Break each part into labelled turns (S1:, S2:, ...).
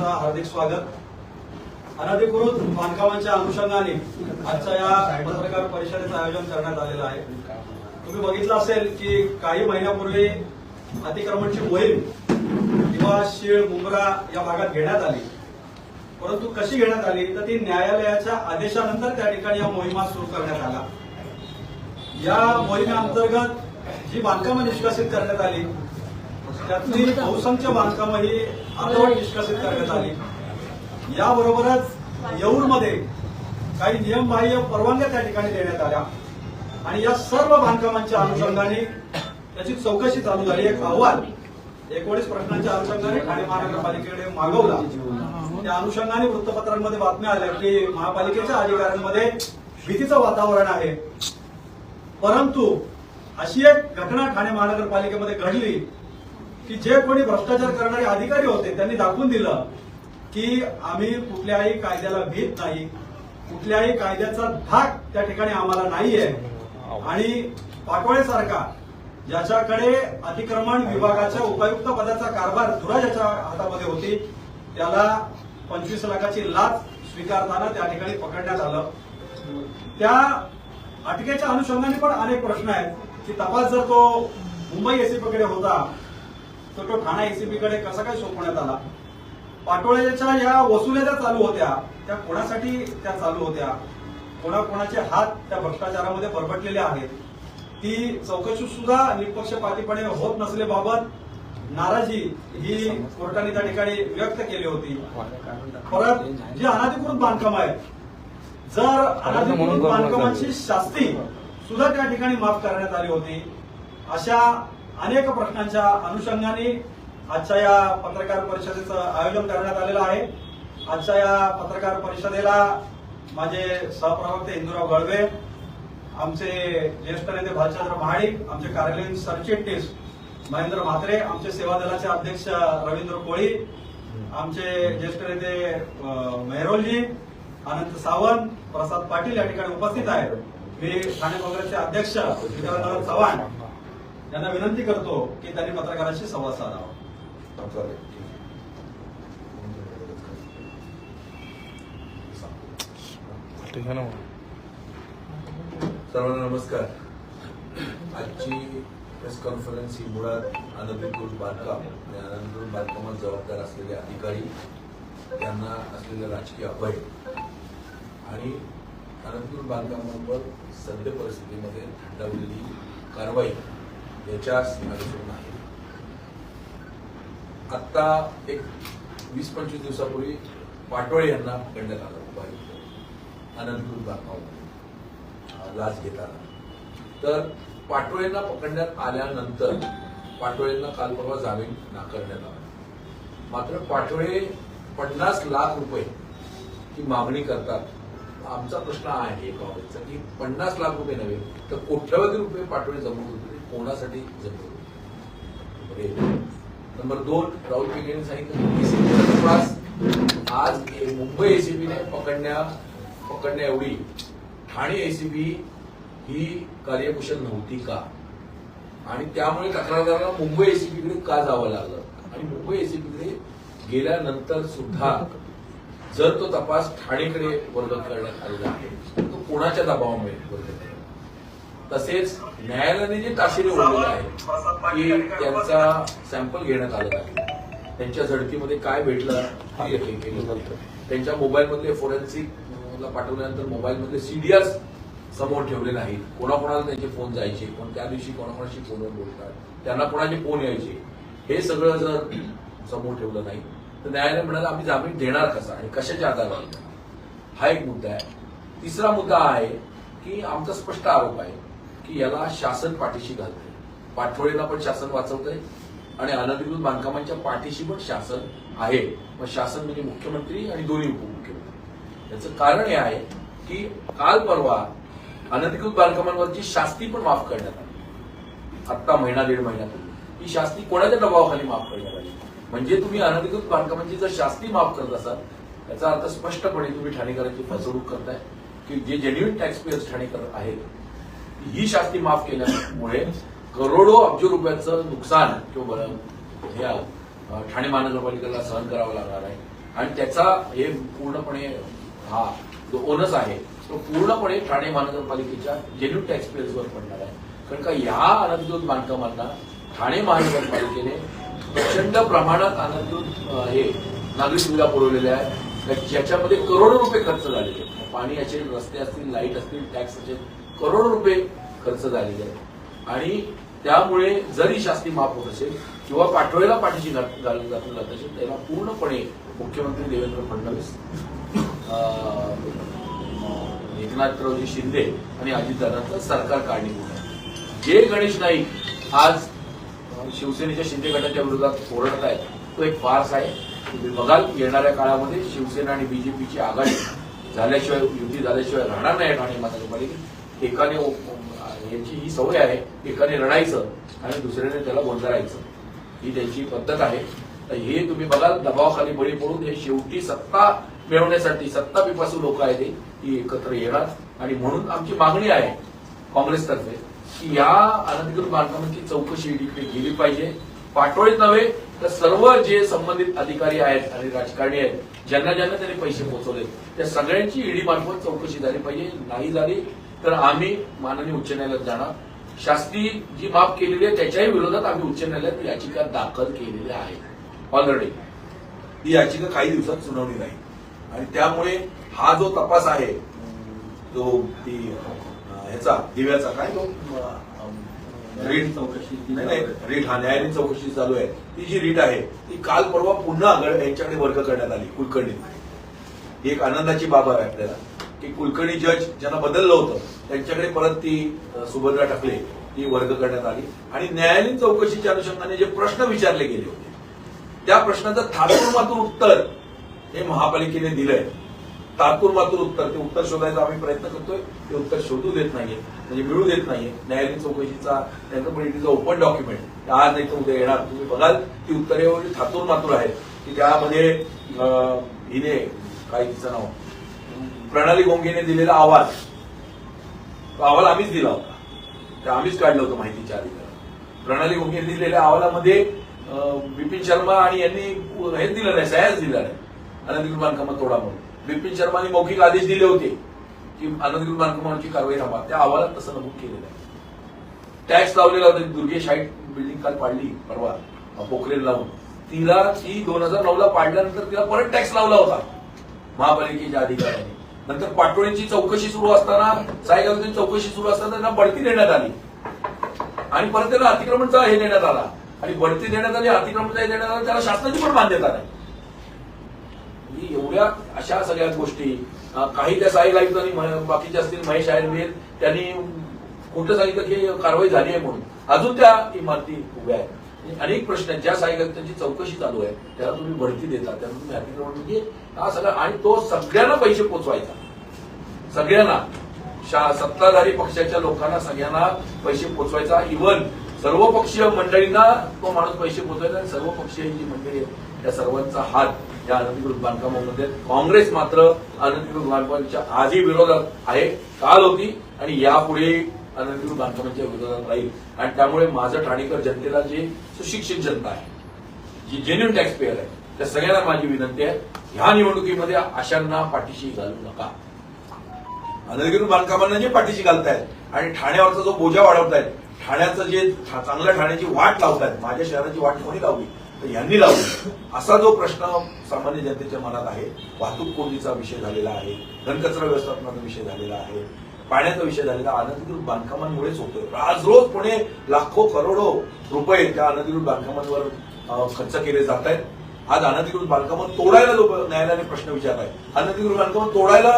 S1: तुमचं हार्दिक स्वागत. अनधिकृत बांधकामांच्या अनुषंगाने आजच्या या पत्रकार परिषदेचं आयोजन करण्यात आलेलं आहे. तुम्ही बघितलं असेल की काही महिन्यापूर्वी अतिक्रमणची मोहीम किंवा शीळ मुंब्रा या भागात घेण्यात आली. परंतु कशी घेण्यात आली? तर ती न्यायालयाच्या आदेशानंतर त्या ठिकाणी या मोहिमा सुरू करण्यात आला. या मोहिमेअंतर्गत जी बांधकामं निष्कासित करण्यात आली त्यातली बहुसंख्य बांधकामं ही अर्धवट निष्कासित करण्यात आली. याबरोबरच येऊरमध्ये काही नियमबाह्य परवानग्या त्या ठिकाणी देण्यात आल्या. आणि या सर्व बांधकामांच्या अनुषंगाने त्याची चौकशी चालू झाली. एक अहवाल एकोणीस प्रश्नांच्या अनुषंगाने ठाणे महानगरपालिकेकडे मागवला. त्या अनुषंगाने वृत्तपत्रांमध्ये बातम्या आल्या की महापालिकेच्या अधिकाऱ्यांमध्ये भीतीचं वातावरण आहे. परंतु अशी एक घटना ठाणे महानगरपालिकेमध्ये घडली. की जे कोणी भ्रष्टाचार करणारे अधिकारी होते त्यांनी दाखवून दिलं की आम्ही कुठल्याही कायद्याला भीत नाही. कुठल्याही कायद्याचा धाक त्या ठिकाणी आम्हाला नाहीये. आणि पाटोळेसारखा ज्याच्याकडे अतिक्रमण विभागाच्या उपायुक्त पदाचा कारभार धुरा ज्याच्या हातामध्ये होती त्याला पंचवीस लाखाची लाच स्वीकारताना त्या ठिकाणी पकडण्यात आलं. त्या अटकेच्या अनुषंगाने पण अनेक प्रश्न आहेत की तपास जर तो मुंबई एसीपीकडे होता तर तो ठाणा एसीपी कडे कसा काय सोपवण्यात आला? पाटोळ्याच्या या वसुल्या ज्या चालू होत्या त्या कोणासाठी त्या चालू होत्या? कोणाकोणाचे हात त्या भ्रष्टाचारामध्ये बरबटलेले आहेत? ती चौकशी सुद्धा निपक्षपातीपणे होत नसल्याबाबत नाराजी ही कोर्टाने त्या ठिकाणी व्यक्त केली होती. परत जे अनाधिकृत बांधकाम आहेत जर अनाधिकृत बांधकामांची शास्ती सुद्धा त्या ठिकाणी माफ करण्यात आली होती अशा अनेक प्रश्नांच्या अनुषंगाने आजच्या या पत्रकार परिषदेचं आयोजन करण्यात आलेलं आहे. आजच्या या पत्रकार परिषदेला माझे सहप्रवक्ते इंदुराव गळवे आमचे ज्येष्ठ नेते भालचंद्र महाडिक आमचे कार्यालयीन सरचिटणीस महेंद्र म्हात्रे आमचे सेवा दलाचे अध्यक्ष रवींद्र कोळी आमचे ज्येष्ठ नेते मेहरोलजी अनंत सावंत प्रसाद पाटील या ठिकाणी उपस्थित आहेत. मी ठाणे काँग्रेसचे अध्यक्ष विक्रांत चव्हाण यांना विनंती करतो की त्यांनी पत्रकारांशी संवाद साधावा.
S2: ठीक आहे ना
S3: सर्वांना नमस्कार. आजची प्रेस कॉन्फरन्स ही मुळात अनधिकृत बांधकाम आणि अनधिकृत बांधकामात जबाबदार असलेले अधिकारी यांना असलेलं राजकीय अभय आणि अनधिकृत बांधकामांवर सद्य परिस्थितीमध्ये थंडावलेली कारवाई याच्या सीमारेषेवरून आहे आत्ता एक वीस पंचवीस दिवसापूर्वी पाटोळे यांना पकडण्यात आलं उपायुक्त. अनधिकृत बांधकामामध्ये लाच घेताना. तर पाटोळेंना पकडण्यात आल्यानंतर पाटोळेंना काल परवा जामीन नाकारण्यात आला. मात्र पाटोळे पन्नास लाख रुपये ही मागणी करतात. आमचा प्रश्न आहे काँग्रेसचा की पन्नास लाख रुपये नव्हे तर कोट्यवधी रुपये पाटोळे जमवत होते कोणासाठी जमवत नंबर दोन राहुल पेगे सांगितलं एसीबीचा तपास. आज मुंबई एसीबीने पकडण्या पकडण्या एवढी. ठाणे एसीबी ही कार्यकुशल नव्हती का? आणि त्यामुळे तक्रारदाराला मुंबई एसीबीकडे का जावं लागलं? आणि मुंबई एसीबीकडे गेल्यानंतर सुद्धा जर तो तपास ठाणेकडे वर्ग करण्यात आलेला आहे तो कोणाच्या दबावामुळे वर्ग करण्यात आला? तसेच न्यायालयाने जे ताशेरे ओढलेले आहे की त्यांचा सॅम्पल घेण्यात आलं नाही. त्यांच्या झडतीमध्ये काय भेटलं हे केलं. जातं. त्यांच्या मोबाईलमधले फोरेन्सिक पाठवल्यानंतर मोबाईलमधले सीडीआर समोर ठेवले नाहीत कोणाकोणाला त्यांचे फोन जायचे कोण त्या दिवशी कोणाकोणाशी फोनवर बोलतात त्यांना कोणाचे फोन यायचे हे सगळं जर समोर ठेवलं नाही तर न्यायालय म्हणाला आम्ही जामीन देणार कसा आणि कशाच्या आधारावर हा एक मुद्दा आहे. तिसरा मुद्दा आहे की आमचा स्पष्ट आरोप आहे की याला शासन पाठीशी घालतंय. पाठोळेला पण शासन वाचवतंय आणि अनधिकृत बांधकामांच्या पाठीशी पण शासन आहे. मग शासन म्हणजे मुख्यमंत्री आणि दोन्ही उपमुख्यमंत्री. याचं कारण हे आहे की काल परवा अनधिकृत बांधकामांवरची शास्ती पण माफ करण्यात आली. आत्ता महिना दीड महिन्यापूर्वी ही शास्ती कोणाच्या दबावाखाली माफ करण्यात आली? म्हणजे तुम्ही अनधिकृत बांधकामांची जर शास्ती माफ करत असाल याचा अर्थ स्पष्टपणे तुम्ही ठाणेकरांची फसवणूक करताय की जे जेन्युन टॅक्सपेयर्स ठाणेकर आहेत ही शास्ती माफ केल्यामुळे करोडो अब्ज रुपयाचं नुकसान किंवा बरं ठाणे महानगरपालिकेला सहन करावं लागणार आहे. आणि त्याचा हे पूर्णपणे हा जो ओनस आहे तो पूर्णपणे ठाणे महानगरपालिकेच्या जेन्युन टॅक्स वर पडणार आहे. कारण का ह्या अनधिकृत बांधकामांना ठाणे महानगरपालिकेने प्रचंड प्रमाणात अनधिकृत हे नागरी सुविधा पुरवलेल्या आहेत. ज्याच्यामध्ये करोडो रुपये खर्च झालेले आहेत. पाणी याचे रस्ते असतील लाइट असतील टॅक्स असेल करोडो रुपये खर्च झालेले आहेत. आणि त्यामुळे जरी शास्ती माफ होत असेल किंवा पाठवेला पाठीशी घालून जात असेल त्याला पूर्णपणे मुख्यमंत्री देवेंद्र फडणवीस एकनाथरावजी शिंदे आणि अजितदादांचं सरकार कारणीभूत आहे. जे गणेश नाईक आज शिवसेनेच्या शिंदे गटाच्या विरोधात ओरडत आहेत तो एक फार्स आहे. तुम्ही बघाल येणाऱ्या काळामध्ये शिवसेना आणि बीजेपीची आघाडी झाल्याशिवाय युती झाल्याशिवाय राहणार नाही ठाणे महानगरपालिकेत. एकाने यांची ही सवय आहे एकाने रडायचं आणि दुसऱ्याने त्याला गोंधळायचं. ही त्यांची पद्धत आहे. तर हे तुम्ही बघाल दबावाखाली बळी पडून हे शेवटी सत्ता मिळवण्यासाठी सत्ता पिपासू लोक आहेत ही एकत्र येणार. आणि म्हणून आमची मागणी आहे काँग्रेसतर्फे की या अनधिकृत बांधकामांची चौकशी इकडे गेली पाहिजे. पाटोळीत नव्हे तर सर्व जे संबंधित अधिकारी आहेत आणि राजकारणी आहेत ज्यांना ज्यांना त्यांनी पैसे पोहोचवले त्या सगळ्यांची ईडी मार्फत चौकशी झाली पाहिजे. नाही झाली तर आम्ही माननीय उच्च न्यायालयात जाणार. शास्ती जी माफ केलेली आहे त्याच्याही विरोधात आम्ही उच्च न्यायालयात याचिका दाखल केलेल्या आहे. ऑलरेडी ही याचिका काही दिवसात सुनावणी नाही. आणि त्यामुळे हा जो तपास आहे जो ती ह्याचा दिव्याचा काय तो रेट रीट
S1: चौकशी
S3: नाही नाही रीट हा न्यायालयीन चौकशी चालू आहे. ती जी रीट आहे ती काल परवा पुन्हा यांच्याकडे वर्ग करण्यात आली कुलकर्णी ही एक आनंदाची बाब आहे आपल्याला. की कुलकर्णी जज ज्यांना बदललं होतं त्यांच्याकडे परत ती सुभद्रा टाकले ती वर्ग करण्यात आली. आणि न्यायालयीन चौकशीच्या अनुषंगाने जे प्रश्न विचारले गेले होते त्या प्रश्नाचं थातूर मातूर उत्तर हे महापालिकेने दिलंय. तात्पूर मातूर उत्तर ते उत्तर शोधायचा आम्ही प्रयत्न करतोय ते उत्तर शोधू देत नाहीये म्हणजे मिळू देत नाहीये. न्यायालयीन चौकशीचा त्यांचं पण इट ओपन डॉक्युमेंट आज नाही तर उद्या येणार. तुम्ही बघाल ती उत्तरे एवढी थातूर मातूर आहेत की त्यामध्ये हिने काय तिचं नाव प्रणाली गोंगेने दिलेला अहवाल. तो अहवाल आम्हीच दिला होता. तर आम्हीच काढलं होतं माहितीच्या अधिकार प्रणाली गोंगेने दिलेल्या अहवालामध्ये बिपिन शर्मा आणि यांनी हे दिलं नाही सह्याच दिला नाही. अनधिकृत बांधकामात तोडा म्हणून. बिपिन शर्माने मौखिक आदेश दिले होते की अनधिकृत बांधकामांची कारवाई थांबा. त्या अहवालात तसं नमूद केलेलं आहे. टॅक्स लावलेला होता. दुर्गेश हाईट बिल्डिंग काल पाडली. परवा. पोखरेल लावून. तिला ती दोन हजार नऊ ला पाडल्यानंतर तिला परत टॅक्स लावला होता. महापालिकेच्या अधिकाऱ्यांनी. नंतर पाटोळींची चौकशी सुरू असताना साईगावची चौकशी सुरू असताना त्यांना बढती देण्यात आली. आणि परत त्यांना अतिक्रमणचा हे देण्यात आला. आणि बढती देण्यात आली अतिक्रमणचा हे देण्यात आला त्याला शासनाची पण मान्यता नाही. म्हणजे एवढ्या अशा सगळ्या गोष्टी काही त्या साई आयुक्तांनी बाकीचे असतील महेश आयुर्वेद त्यांनी खोटं सांगितलं की कारवाई झाली आहे म्हणून. अजून त्या इमारती उभ्या आहेत. म्हणजे अनेक प्रश्न आहेत. ज्या साई चौकशी चालू आहे त्याला तुम्ही बढती देता त्याला तुम्ही अतिक्रमण म्हणजे हा सगळा आणि तो सगळ्यांना पैसे पोचवायचा. सगळ्यांना शा- सत्ताधारी पक्षाच्या लोकांना सगळ्यांना पैसे पोचवायचा इव्हन सर्व पक्षीय मंडळींना तो माणूस पैसे पोचवायचा आणि सर्व पक्षीय जी मंडळी आहेत त्या सर्वांचा हात या अनधिकृत बांधकामामध्ये. काँग्रेस मात्र अनधिकृत बांधकामांच्या आधी विरोधात आहे काल होती आणि यापुढे अनधिकृत बांधकामांच्या विरोधात राहील. आणि त्यामुळे माझं ठाणेकर जनतेला जे सुशिक्षित जनता आहे जी जेन्युन टॅक्स पेअर आहे त्या सगळ्यांना माझी विनंती आहे ह्या निवडणुकीमध्ये अशांना पाठीशी घालू नका. अनधिकृत बांधकामांना जे पाठीशी घालतायत. आणि ठाण्यावरचा जो बोजा वाढवतायत ठाण्याचं जे चांगल्या ठाण्याची वाट लावतायत माझ्या शहराची वाट कोणी लावली? तर यांनी लावली. असा जो प्रश्न सामान्य जनतेच्या मनात आहे. वाहतूक कोंडीचा विषय झालेला आहे. घनकचरा व्यवस्थापनाचा विषय झालेला आहे. पाण्याचा विषय झालेला अनधिकृत बांधकामांमुळेच होतोय. आज रोज पुणे लाखो करोडो रुपये त्या अनधिकृत बांधकामांवर खर्च केले जात आहेत आज अनधिकृत बांधकामं तोडायला जो न्यायालयाने प्रश्न विचारलाय. अनधिकृत बांधकामं तोडायला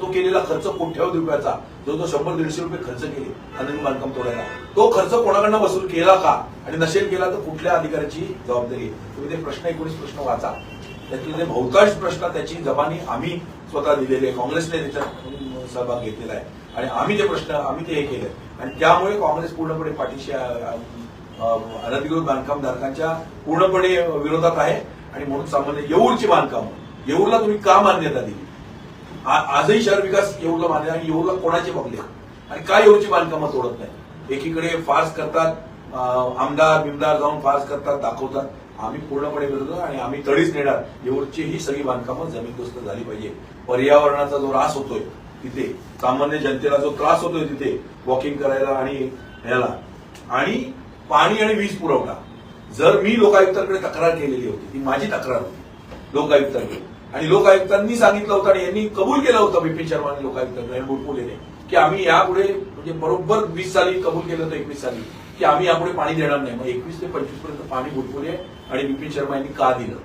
S3: तो केलेला खर्च कोट्यावधी रुपयाचा जो तो शंभर दीडशे रुपये खर्च केले अनधिकृत बांधकाम तोडायला. तो खर्च कोणाकडनं वसूल केला का आणि नसेल केला तर कुठल्या अधिकाऱ्याची जबाबदारी तुम्ही ते प्रश्न एकोणीस प्रश्न वाचा. त्यातले बहुतांश प्रश्न त्याची जबानी आम्ही स्वतः दिलेली आहे. काँग्रेसने त्याच्यात सहभाग घेतलेला आहे. आणि आम्ही ते प्रश्न आम्ही ते हे केले आणि त्यामुळे काँग्रेस पूर्णपणे पाठीशी अनधिकृत बांधकाम धारकांच्या पूर्णपणे विरोधात आहे. आणि म्हणून सामान्य येऊरची बांधकामं. येऊरला तुम्ही का मान्यता दिली? आजही शहर विकास येऊरला मान्य आणि येऊरला कोणाचे बघले आणि का येऊरची बांधकामं तोडत नाही? एकीकडे फार्स करतात आमदार बिमदार जाऊन फार्स करतात दाखवतात. आम्ही पूर्णपणे विरोध आणि आम्ही तडीच नेणार. येऊरची ही सगळी बांधकामं जमीनदोस्त झाली पाहिजे. पर्यावरणाचा जो रास होतोय तिथे सामान्य जनतेला जो त्रास होतोय तिथे वॉकिंग करायला आणि ह्याला. आणि पाणी आणि वीज पुरवठा. जर मी लोकायुक्तांकडे तक्रार केलेली होती ती माझी तक्रार होती लोकायुक्तांकडे. आणि लोकायुक्तांनी सांगितलं होतं आणि यांनी कबूल केलं होतं बिपिन शर्मा आणि लोकायुक्तांकडे बुडपुलेने की आम्ही यापुढे म्हणजे बरोबर वीस साली कबूल केलं होतं एकवीस साली की आम्ही यापुढे पाणी देणार नाही. मग एकवीस ते पंचवीसपर्यंत पाणी बुडपुले आणि बिपिन शर्मा यांनी का दिलं?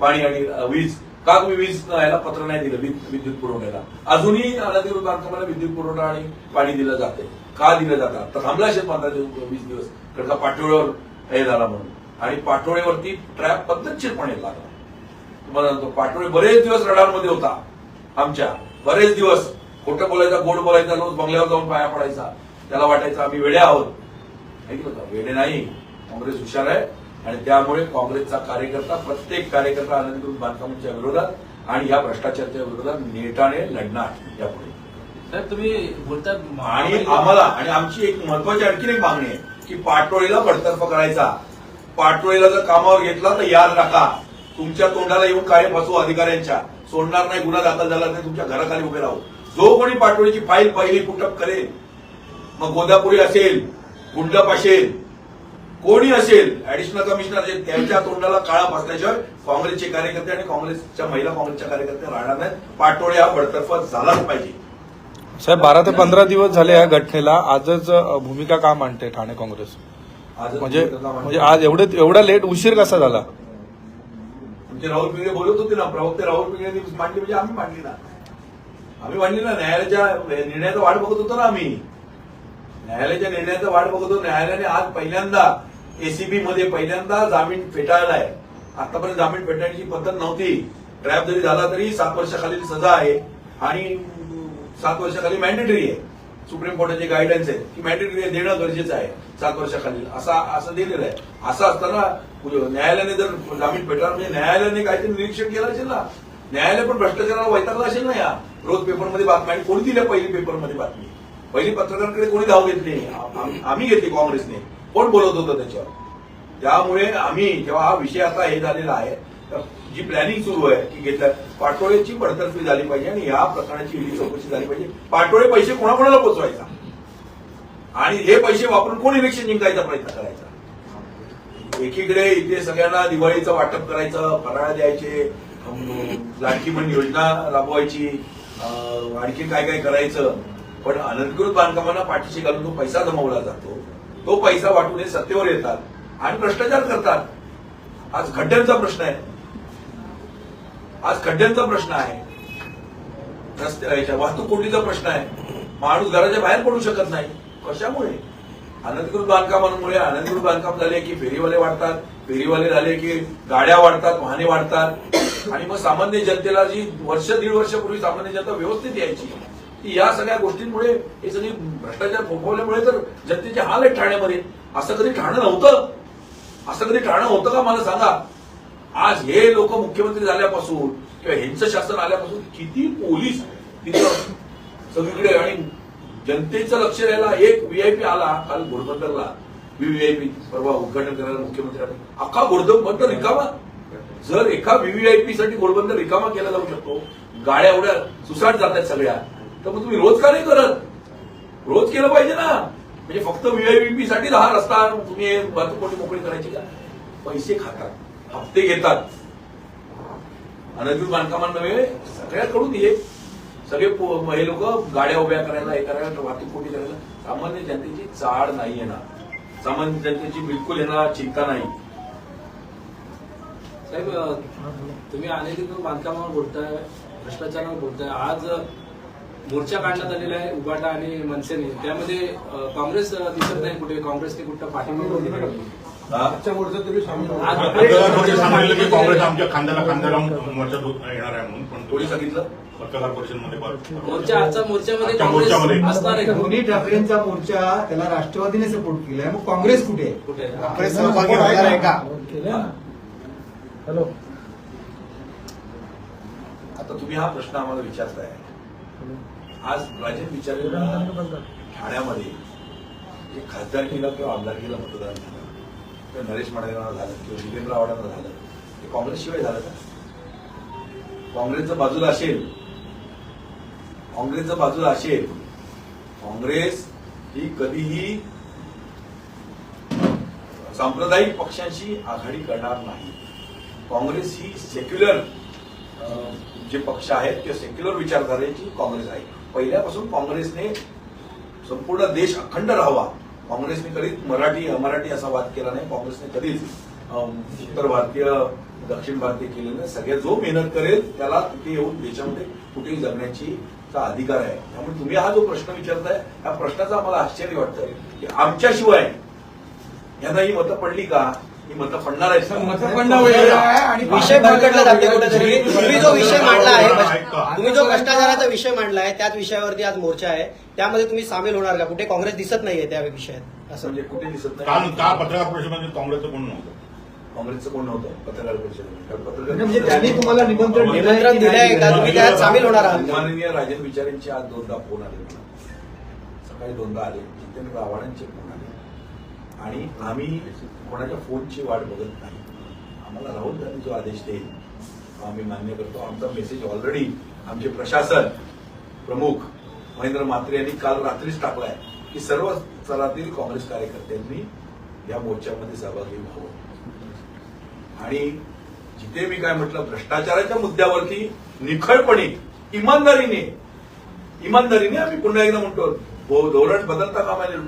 S3: पाणी आणि वीज. का तुम्ही वीज याला पत्र नाही दिलं विद्युत पुरवठ्याला? अजूनही अनधिकृत बांधकामाला विद्युत पुरवठा आणि पाणी दिलं जाते का दिलं जातं? तर थांबला असेल पंधरा दिवस वीस दिवस कारण का पाठोळ्यावर हे झाला म्हणून. आणि पाठोळ्यावरती ट्रॅप पद्धतशीरपणे लागला. तुम्हाला सांगतो पाठोळे बरेच दिवस रडारमध्ये होता आमच्या. बरेच दिवस. खोटं बोलायचा गोड बोलायचा रोज बंगल्यावर जाऊन पाया पडायचा. त्याला वाटायचं आम्ही वेड्या आहोत. ऐकलं का वेडे नाही. काँग्रेस हुशार आहे. आणि त्यामुळे काँग्रेसचा कार्यकर्ता प्रत्येक कार्यकर्ता अनधिकृत बांधकामांच्या विरोधात आणि या भ्रष्टाचाराच्या विरोधात नेटाने लढणार यापुढे.
S2: साहेब तुम्ही बोलता
S3: आणि आम्हाला आणि आमची एक महत्वाची आणखीन एक मागणी आहे की पाटोळीला बडतर्फ करायचा. पाटोळीला जर कामावर घेतला तर याद राखा तुमच्या तोंडाला येऊन काय फसवू अधिकाऱ्यांच्या. सोडणार नाही गुन्हा दाखल झाला नाही तुमच्या घराखाली उभे राहू. जो कोणी पाटोळीची फाईल पहिली पुटअप करेल मग गोदापुरी असेल गुंडप असेल कोणी असेल ऍडिशनल कमिशनर असेल त्यांच्या तोंडाला काळा फासल्याशिवाय काँग्रेसचे कार्यकर्ते आणि काँग्रेसच्या महिला काँग्रेसच्या कार्यकर्ते राहणार नाहीत. पाटोळे हा बडतर्फ झालाच पाहिजे.
S4: साहेब बारा ते पंधरा दिवस झाले या घटनेला. आजच भूमिका का मांडते ठाणे काँग्रेस? म्हणजे म्हणजे आज एवढे एवढा लेट उशीर कसा झाला?
S3: म्हणजे राहुल पिंगळे बोलत होते ना प्रवक्ते राहुल पिंगळे मांडली म्हणजे आम्ही मांडली ना. आम्ही मांडली ना न्यायालयाच्या निर्णयाचा वाट बघत होतो ना आम्ही. न्यायालयाच्या निर्णयाचा वाट बघत होतो. न्यायालयाने आज पहिल्यांदा एसीबी मध्ये पहिल्यांदा जामीन फेटाळलाय. आतापर्यंत जामीन फेटाळण्याची पद्धत नव्हती. ट्रॅप जरी झाला तरी सात वर्षाखालील सजा आहे आणि सात वर्षाखाली मॅन्डेटरी आहे. सुप्रीम कोर्टाचे गायडन्स आहे की मॅन्डेटरी देणं गरजेचं आहे सात वर्षाखालील असा असं दिलेलं आहे. असं असताना न्यायालयाने जर जामीन फेटाळला म्हणजे न्यायालयाने काहीतरी निरीक्षण केलं असेल ना? न्यायालय पण भ्रष्टाचाराला वैतागला असेल ना या? रोज पेपरमध्ये बातमी आणि कोणी दिल्या पहिली पेपरमध्ये बातमी? पहिली पत्रकारांकडे कोणी धाव घेतली नाही. आम्ही घेतली काँग्रेसने. कोण बोलत होतं त्याच्यावर? त्यामुळे आम्ही जेव्हा हा विषय आता हे झालेला आहे तर जी प्लॅनिंग सुरू आहे की घेतल्या पाटोळेची बडतर्फी झाली पाहिजे आणि या प्रकरणाची ईडी चौकशी झाली पाहिजे. पाटोळे पैसे कोणाकोणाला पोचवायचा? आणि हे पैसे वापरून कोण इलेक्शन जिंकायचा प्रयत्न करायचा? एकीकडे इथे सगळ्यांना दिवाळीचं वाटप करायचं फराळ द्यायचे अं, लाडकी योजना राबवायची आणखी काय काय करायचं? पण अनधिकृत बांधकामांना पाठीशी घालून जो पैसा जमवला जातो. तो पैसा वाटून हे सत्तेवर येतात आणि भ्रष्टाचार करतात. आज खड्ड्यांचा प्रश्न आहे. आज खड्ड्यांचा प्रश्न आहे. रस्त्या वाहतूक कोंडीचा प्रश्न आहे. माणूस घराच्या बाहेर पडू शकत नाही. कशामुळे? अनधिकृत बांधकामांमुळे अनधिकृत बांधकाम झाले की फेरीवाले वाढतात. फेरीवाले झाले की गाड्या वाढतात वाहने वाढतात. आणि मग सामान्य जनतेला जी वर्ष दीड वर्षापूर्वी सामान्य जनता व्यवस्थित यायची ती या सगळ्या गोष्टींमुळे हे सगळी भ्रष्टाचार फोफवल्यामुळे तर जनतेचे हाल आहेत ठाण्यामध्ये. असं कधी ठाणं नव्हतं? असं कधी ठाणं होतं का? मला सांगा. आज हे लोक मुख्यमंत्री झाल्यापासून किंवा ह्यांचं शासन आल्यापासून किती पोलीस तिथं सगळीकडे आणि जनतेचं लक्ष द्यायला एक व्हीआयपी आला काल घोडबंदरला. व्हीव्हीआयपी परवा उद्घाटन करायला मुख्यमंत्र्यांनी अख्खा घोडबंदर रिकामा. जर एका व्हीव्हीआयपी साठी घोडबंदर रिकामा केला जाऊ शकतो गाड्या एवढ्या सुसाट जात आहेत सगळ्या तर मग तुम्ही रोज का नाही करत? रोज केलं पाहिजे ना. म्हणजे फक्त व्हीआयपी साठी हा रस्ता तुम्ही वाहतूक मोकळी करायची का? पैसे खातात. हप्ते घेतात. अनधिकृत बांधकामांमुळे सगळ्याकडून हे सगळे हे लोक गाड्या उभ्या करायला हे करायला वाहतूक कोटी करायला. सामान्य जनतेची चाळ नाही येणार. सामान्य जनतेची बिलकुल येणार चिंता नाही.
S2: साहेब तुम्ही अनधिकृत बांधकामावर बोलताय भ्रष्टाचारावर बोलताय. आज मोर्चा काढण्यात आलेला आहे उबाटा आणि मनसेने. त्यामध्ये काँग्रेस दिसत नाही कुठे? काँग्रेसने कुठं पाठिंबा दिलेला नाही.
S3: हा?
S5: सांगितलं की काँग्रेस आमच्या खांद्याला खांद्याला मोर्चा येणार आहे म्हणून पण
S3: कोणी सांगितलं
S5: पत्रकार परिषदमध्ये
S2: मोर्चा आजचा मोर्चामध्ये काँग्रेस असणार आहे
S6: दोन्ही ठाकरेंचा मोर्चा त्याला राष्ट्रवादीने सपोर्ट केलाय मग काँग्रेस कुठे आहे?
S2: कुठे
S6: काँग्रेस सहभागी होणार आहे का
S4: हॅलो
S3: आता तुम्ही हा प्रश्न आम्हाला विचारताय आज राजन विचारलेला ठाण्यामध्ये जे खासदारकीला किंवा आमदारकीला मतदान झालं किंवा नरेश माडेगावला झालं किंवा जितेंद्र आव्हाडांना झालं ते काँग्रेसशिवाय झालं का? काँग्रेसचं बाजूला असेल काँग्रेसचं बाजूला असेल काँग्रेस ही कधीही सांप्रदायिक पक्षांशी आघाडी करणार नाही. काँग्रेस ही सेक्युलर जे पक्ष आहेत ते सेक्युलर विचारधारेची काँग्रेस आहे. पहिल्यापासून काँग्रेसने संपूर्ण देश अखंड राहावा. काँग्रेसने कधीच मराठी अमराठी असा वाद केला नाही. काँग्रेसने कधीच उत्तर भारतीय दक्षिण भारतीय केलेलं नाही. सगळ्यात जो मेहनत करेल त्याला तिथे येऊन देशामध्ये कुठेही जगण्याची चा अधिकार आहे. त्यामुळे तुम्ही हा जो प्रश्न विचारताय या प्रश्नाचं आम्हाला आश्चर्य वाटतंय. की आमच्याशिवाय यांना ही मतं पडली का? ही मतं पडणार आहेत. का?
S6: मतं पडणं वेगळं आहे आणि
S7: विषय भरकटला जाते कुठेतरी. तुम्ही जो विषय मांडला आहे
S5: ऐका.
S7: तुम्ही जो भ्रष्टाचाराचा विषय मांडला आहे त्याच विषयावरती आज मोर्चा आहे. त्यामध्ये तुम्ही सामील होणार का? कुठे काँग्रेस दिसत नाहीये त्या विषयात असं.
S3: म्हणजे कुठे दिसत नाही?
S5: काल पत्रकार परिषदेमध्ये काँग्रेसचं कोण नव्हतं?
S3: काँग्रेसचं कोण नव्हतं? पत्रकार परिषदेमध्ये.
S6: म्हणजे त्यांनी तुम्हाला निमंत्रण
S7: निमंत्रण
S6: की?
S7: का तुम्ही त्यात सामील होणार आहात
S3: माननीय राजन विचारेंचे आज दोनदा फोन आले सकाळी दोनदा आले. जितेंद्र आव्हाडांचे फोन आले. आणि आम्ही कोणाच्या फोनची वाट बघत नाही. आम्हाला राहुल गांधी जो आदेश देईल तो आम्ही मान्य करतो. आमचा मेसेज ऑलरेडी आमचे प्रशासन प्रमुख महेंद्र म्हात्रे यांनी काल रात्रीच टाकलाय की सर्व स्तरातील काँग्रेस कार्यकर्त्यांनी या मोर्चामध्ये सहभागी व्हावं. आणि जिथे मी काय म्हटलं भ्रष्टाचाराच्या मुद्द्यावरती निखळपणे इमानदारीने इमानदारीने आम्ही पुन्हा एकदा म्हणतो धोरण बदलता कामा नये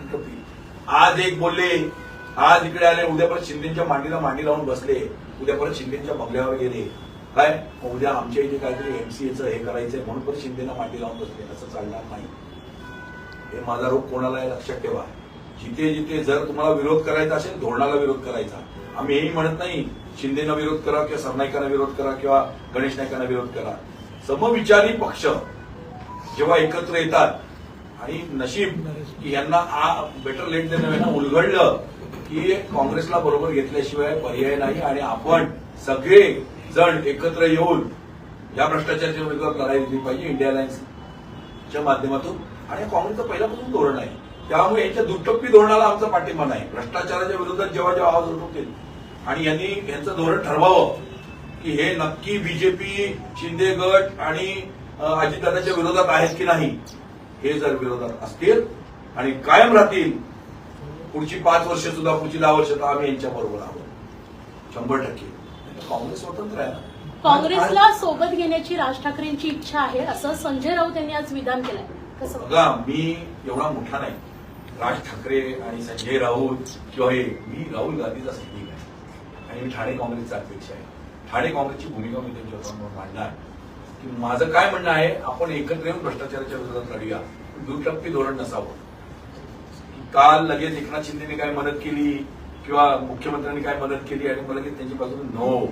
S3: आज एक बोलले आज इकडे आले उद्या परत शिंदेच्या मांडीला मांडी लावून बसले उद्या परत शिंदेच्या बंगल्यावर गेले. काय? उद्या आमच्या इथे काहीतरी एमसीएचं हे करायचंय म्हणून परत शिंदेना मांडी लावून बसले. असं चालणार नाही. हे माझा रोग कोणाला आहे लक्षात ठेवा. जिथे जिथे जर तुम्हाला विरोध करायचा असेल धोरणाला विरोध करायचा. आम्ही हेही म्हणत नाही शिंदेना विरोध करा किंवा सरनाईकांना विरोध करा किंवा गणेश नायकांना विरोध करा. समविचारी पक्ष जेव्हा एकत्र येतात आणि नशीब की यांना बेटर लेट देणं ना उलगडलं की काँग्रेसला बरोबर घेतल्याशिवाय पर्याय नाही आणि आपण सगळे जण एकत्र येऊन या भ्रष्टाचाराच्या विरोधात लढाई दिली पाहिजे इंडिया अलायन्सच्या माध्यमातून. आणि काँग्रेसचं पहिल्यापासून धोरण आहे. त्यामुळे यांच्या दुटप्पी धोरणाला आमचा पाठिंबा नाही. भ्रष्टाचाराच्या विरोधात जेव्हा जेव्हा आवाज उठवतील. आणि यांनी यांचं धोरण ठरवावं की हे नक्की बीजेपी शिंदे गट आणि अजितदादाच्या विरोधात आहेत की नाही. हे जर विरोधात असतील आणि कायम राहतील पुढची पाच वर्ष सुद्धा पुढची दहा वर्ष तर आम्ही यांच्या बरोबर आहोत. शंभर टक्के. काँग्रेस स्वतंत्र आहे ना?
S8: काँग्रेसला सोबत घेण्याची राज ठाकरेंची इच्छा आहे असं संजय राऊत यांनी आज विधान केलंय. कसं?
S3: बघा मी एवढा मोठा नाही. राज ठाकरे आणि संजय राऊत किंवा हे मी राहुल गांधीचा सैनिक आहे. आणि मी ठाणे काँग्रेसचा अध्यक्ष आहे. ठाणे काँग्रेसची भूमिका मी त्यांच्यासमोर मांडणार. माझं काय म्हणणं आहे आपण एकत्र येऊन भ्रष्टाचाराच्या विरोधात लढूया. दुटप्पी धोरण नसावं. काल लगेच एकनाथ शिंदेने काय मदत केली किंवा मुख्यमंत्र्यांनी काय मदत केली आणि मला लगेच त्यांची बाजू नो.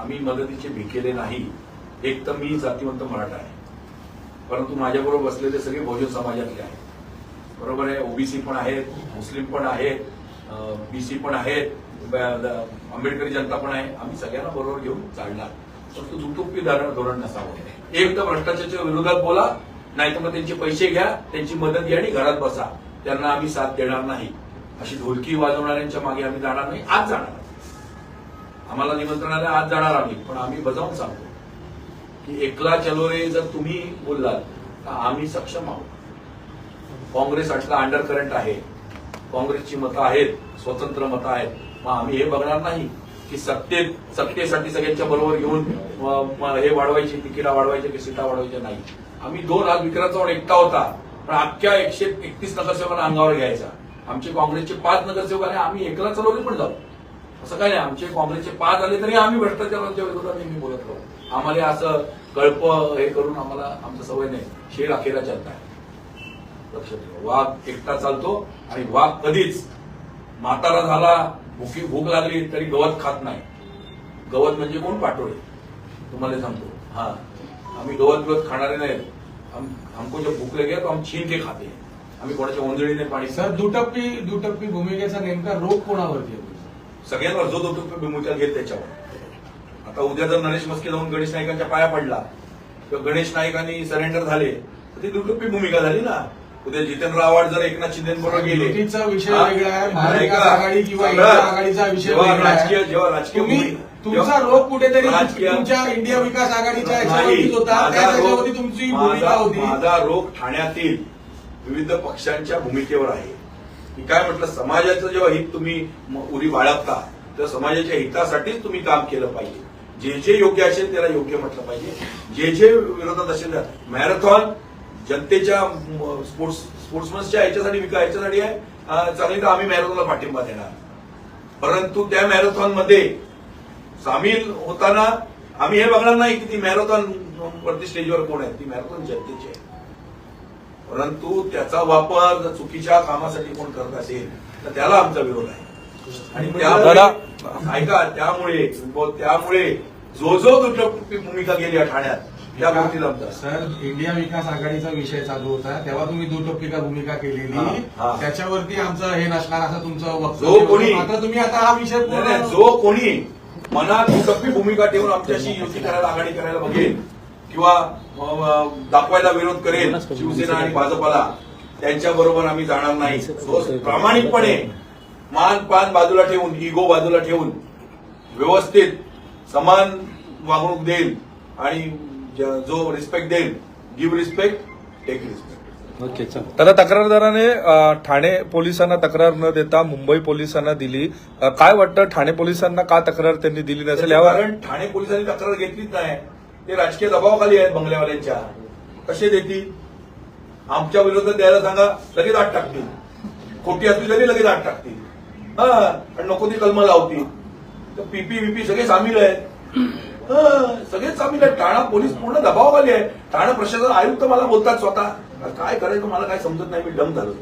S3: आम्ही मदतीचे भिकेले नाही. एक तर मी जातीवंत मराठा आहे. परंतु माझ्याबरोबर बसलेले सगळे बहुजन समाजातले आहेत. बरोबर आहे ओबीसी पण आहेत मुस्लिम पण आहेत बीसी पण आहेत आंबेडकरी जनता पण आहे. आम्ही सगळ्यांना बरोबर घेऊन चालणार. फक्त दुटुप्पी धोरण नसावं. एक तर भ्रष्टाचाराच्या विरोधात बोला नाही तर मग त्यांचे पैसे घ्या त्यांची मदत घ्या आणि घरात बसा. त्यांना आम्ही साथ देणार नाही. अशी ढोलकी वाजवणाऱ्यांच्या मागे आम्ही जाणार नाही आज जाणार आम्हाला निमंत्रण आलं आज जाणार आम्ही. पण आम्ही बजावून सांगतो की एकला चलो रे जर तुम्ही बोललात तर आम्ही सक्षम आहोत. काँग्रेस अटला अंडर करंट आहे. काँग्रेसची मतं आहेत स्वतंत्र मतं आहेत. मग आम्ही हे बघणार नाही. की सत्तेत सत्तेसाठी सगळ्यांच्या बरोबर घेऊन हे वाढवायची तिकिटा वाढवायचे की सीटा वाढवायच्या? नाही. आम्ही दोन आज विक्रांचा वाढ एकटा होता. पण अख्ख्या एकशे एकतीस नगरसेवकांना अंगावर घ्यायचा. आमचे काँग्रेसचे पाच नगरसेवक आले आम्ही एकला चलवले पण जाऊ. असं काय नाही. आमचे काँग्रेसचे पाच आले तरी आम्ही भ्रष्टाचाराच्या विरोधात नेहमी बोलत राहू. आम्हाला असं कळप हे करून आम्हाला आमचं सवय नाही. शेर अखेरा चालत आहे लक्षात ठेवा. वाघ एकटा चालतो आणि वाघ कधीच. म्हातारा झाला भुकी भूक लागली तरी गवत खात नाही. गवत म्हणजे कोण? पाटोळे. तुम्हाला सांगतो. हा. आम्ही गवत गवत खाणारे हम हमको जब भूक लगे तो हम छीन के खाते हैं. आम्ही कोणाच्या ओंजळीने पाणी
S9: सर दुटप्पी दुटप्पी भूमिकेचा नेमका रोग कोणावरती आहे?
S3: सगळ्यांवर जो तो भूमिका घेत त्याच्यावर. आता उद्या जर नरेश मस्के जाऊन गणेश नाईकांच्या पाया पडला किंवा गणेश नाईकांनी सरेंडर झाले तर ती दुटप्पी भूमिका झाली ना? उद्या जितेंद्र आव्हाड जर एकनाथ शिंदेबरोबर गेले
S9: विषय? वेगळा आहे, महाविकास
S3: ऐका,
S9: आघाडी किंवा आघाडीचा विषय
S3: जेव्हा
S9: वेगळा आहे.
S3: राजकीय जेव्हा राजकीय
S9: तुम्ही
S3: भूमी-
S9: तुमचा
S3: जेव्हा-
S9: रोग कुठेतरी
S3: राजकीय-
S9: तुमच्या इंडिया विकास आघाडीच्या
S3: नाही,
S9: होता
S3: माझा
S9: त्या
S3: रोग-
S9: त्याच्यावरती तुमची भूमिका
S3: माझा-
S9: होती
S3: माझा रोग ठाण्यातील विविध पक्षांच्या भूमिकेवर आहे मी काय म्हटलं समाजाचं जेव्हा हित तुम्ही म- उरी बाळगता तर समाजाच्या हितासाठीच तुम्ही काम केलं पाहिजे जे जे योग्य असेल त्याला योग्य म्हटलं पाहिजे जे जे विरोधात असेल त्या- मॅरेथॉन जनतेच्या स्पोर्ट्स स्पोर्ट्समन्सच्या याच्यासाठी विका याच्यासाठी आहे. चांगली तर आम्ही मॅरेथॉनला पाठिंबा देणार. परंतु त्या मॅरेथॉनमध्ये सामील होताना आम्ही हे बघणार नाही की ती मॅरेथॉन वरती स्टेजवर कोण आहे. ती मॅरेथॉन जनतेची आहे. परंतु त्याचा वापर जर चुकीच्या कामासाठी कोण करत असेल तर त्याला आमचा विरोध आहे. आणि त्यामुळे ऐका त्यामुळे त्यामुळे जो जो दुर्लभ भूमिका गेली या ठाण्यात गोष्टीला आमचा
S9: सर इंडिया विकास आघाडीचा विषय चालू होता तेव्हा तुम्ही दुटप्पिका भूमिका केलेली. त्याच्यावरती आमचं हे नसणार असं तुमचं
S3: जो
S9: वक्तव्य
S3: कोणी-.
S9: मात्र तुम्ही आता हा विषय
S3: जो कोणी मनात दुटप्पी भूमिका ठेवून आमच्याशी युती करायला आघाडी करायला बघेल किंवा दाखवायला विरोध करेल शिवसेना आणि भाजपाला त्यांच्या बरोबर आम्ही जाणार नाही प्रामाणिकपणे मान पान बाजूला ठेवून इगो बाजूला ठेवून व्यवस्थित समान वागणूक देईल आणि ज- रिस्पेक्ट देईल give respect take respect
S4: okay चल. दादा तक्रारदाराने ठाणे पोलिसांना तक्रार न देता मुंबई पोलिसांना दिली. काय वाटतं? ठाणे पोलिसांना का तक्रार त्यांनी दिली नसेल? यावर
S3: कारण ठाणे पोलिसांनी तक्रार घेतलीच नाही. ते राजकीय दबावाखाली आहेत बंगल्यावाल्यांच्या. कसे देतील? आमच्या विरोधात द्यायला सांगा लगेच आठ टाकतील. खोटी असली तरी लगेच आठ टाकतील. हा आणि नको ती कलम लावतील. तर पीपी विपी सगळे सामील आहेत. सगळेच आहेत ठाणा पोलीस पूर्ण दबावाखाली आहे. ठाणा प्रशासन आयुक्त मला बोलतात स्वतः. काय करायचं मला काय समजत नाही मी डम झालो.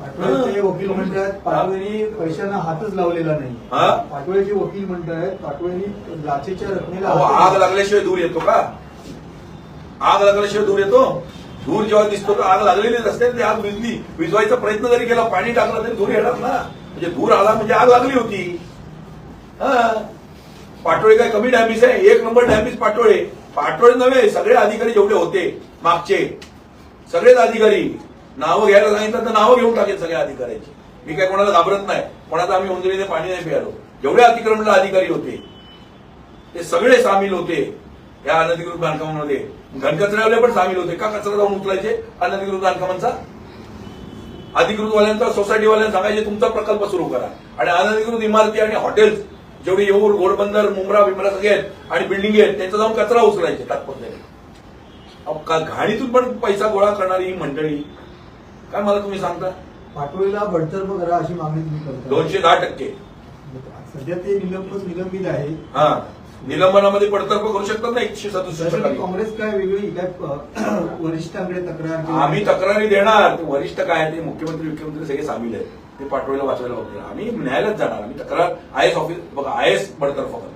S6: पाटोळेचे वकील म्हणतात पाटोळेनी पैशांना हातच लावलेला नाही.
S3: हा?
S6: पाटोळेचे वकील म्हणतात पाटोळेनी लाचेच्या रकमेला
S3: आग लागल्याशिवाय दूर येतो का? आग लागल्याशिवाय दूर येतो? धूर जेव्हा दिसतो तर आग लागलेलीच असते ती आग विजली विजवायचा प्रयत्न जरी केला पाणी टाकलं तरी धूर येणार ना. म्हणजे धूर आला म्हणजे आग लागली होती. हा. पाटोळे काय कमी डॅमेज आहे? एक नंबर डॅमेज पाटोळे. पाटोळे नव्हे सगळे अधिकारी जेवढे होते मागचे. सगळेच अधिकारी. नावं घ्यायला सांगितलं तर नावं घेऊन टाकेल सगळ्या अधिकाऱ्यांची. मी काय कोणाला घाबरत नाही. कोणाचा आम्ही उंदरीने पाणी नाही प्यालो. जेवढे अतिक्रमणला अधिकारी होते ते सगळे सामील होते. या अनधिकृत बांधकामामध्ये. घनकचऱ्यावाले पण सामील होते. का कचरा जाऊन उचलायचे? अनधिकृत बांधकामांचा? अधिकृतवाल्यांचा सोसायटीवाल्यांना सांगायचे तुमचा प्रकल्प सुरू करा. आणि अनधिकृत इमारती आणि हॉटेल्स जेवढे येऊर घोडबंदर मुंब्रा बिमरा सगळे आहेत आणि बिल्डिंग आहेत त्यांचा जाऊन कचरा उचलायचे तात्पर्य घाणीतून पण पैसा गोळा करणारी ही मंडळी? काय मला तुम्ही सांगता?
S6: पाटोळेला बडतर्फ करा अशी मागणी तुम्ही करता.
S3: दोनशे दहा टक्के.
S6: सध्या ते निलंबित निलंबित आहे.
S3: हा निलंबनामध्ये पडतर्फ करू शकतात ना एकशे सदुसष्ट.
S6: काँग्रेस काय वेगळी? काय वरिष्ठांकडे तक्रार
S3: आम्ही तक्रारी देणार. ते वरिष्ठ काय आहे ते मुख्यमंत्री मुख्यमंत्री सगळे सामील आहेत. ते पाठवायला वाचवायला बघतील आम्ही न्यायालयात जाणार. आम्ही तक्रार आय एस ऑफिस बघा आय एस बडतर्फ करतो.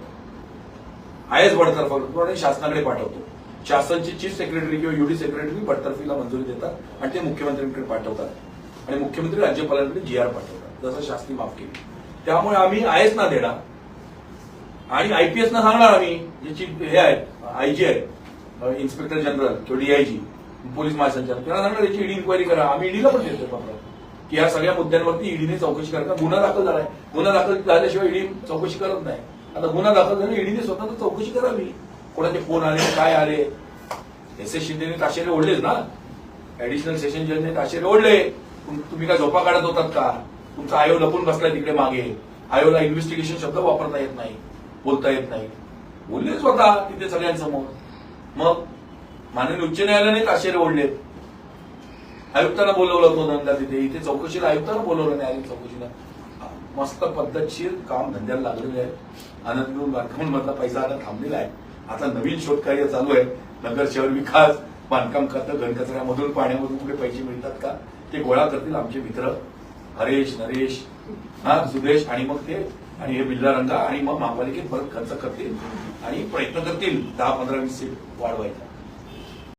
S3: आय एस बडतर्फ करतो आणि शासनाकडे पाठवतो. शासनची चीफ सेक्रेटरी किंवा युडी सेक्रेटरी बडतर्फीला मंजुरी देतात आणि ते मुख्यमंत्र्यांकडे पाठवतात. आणि मुख्यमंत्री राज्यपालांकडे जी आर पाठवतात. जसं शासनी माफ केली. त्यामुळे आम्ही आय एस ना देणार. आणि आयपीएस ना सांगणार आम्ही. जे चीफ हे आहेत आयजी आहेत इन्स्पेक्टर जनरल किंवा डीआयजी पोलीस महासंचालक त्यांना सांगणार याची ईडी इन्क्वायरी करा. आम्ही ईडीला पण देतो की या सगळ्या मुद्द्यांवरती ईडीने चौकशी करा. गुन्हा दाखल झालाय. गुन्हा दाखल झाल्याशिवाय ईडी चौकशी करत नाही. आता गुन्हा दाखल झाला ईडीने स्वतः चौकशी करावी. कोणाचे फोन आले काय आले? एस एस शिंदेने ताशेरे ओढलेच ना? ऍडिशनल सेशन जजने ताशेरे ओढले तुम्ही काय झोपा काढत होतात का? तुमचा आयोग लपून बसलाय तिकडे मागे. आयोला इन्व्हेस्टिगेशन शब्द वापरता येत नाही बोलता येत नाही. बोलले स्वतः तिथे सगळ्यांसमोर. मग माननीय उच्च न्यायालयाने ताशेरे ओढलेत. आयुक्तांना बोलवलं होतं नंदा तिथे. इथे चौकशीला आयुक्तांना बोलवलं न्यायालयीन चौकशीला. मस्त पद्धतशीर काम धंद्याला लागलेले आहे. आनंद बांधकामांमधला पैसा आता थांबलेला आहे. आता नवीन शोधकार्य चालू आहे. नगर शहर विकास बांधकाम खातं घनकचऱ्यामधून पाण्यामधून कुठे पैसे मिळतात का? ते गोळा करतील आमचे मित्र हरेश नरेश हा सुदेश आणि मग ते आणि हे बिल्ला रंगा आणि मग महापालिकेत परत खर्च करतील आणि प्रयत्न करतील. दहा पंधरा वीस सीट वाढवायचा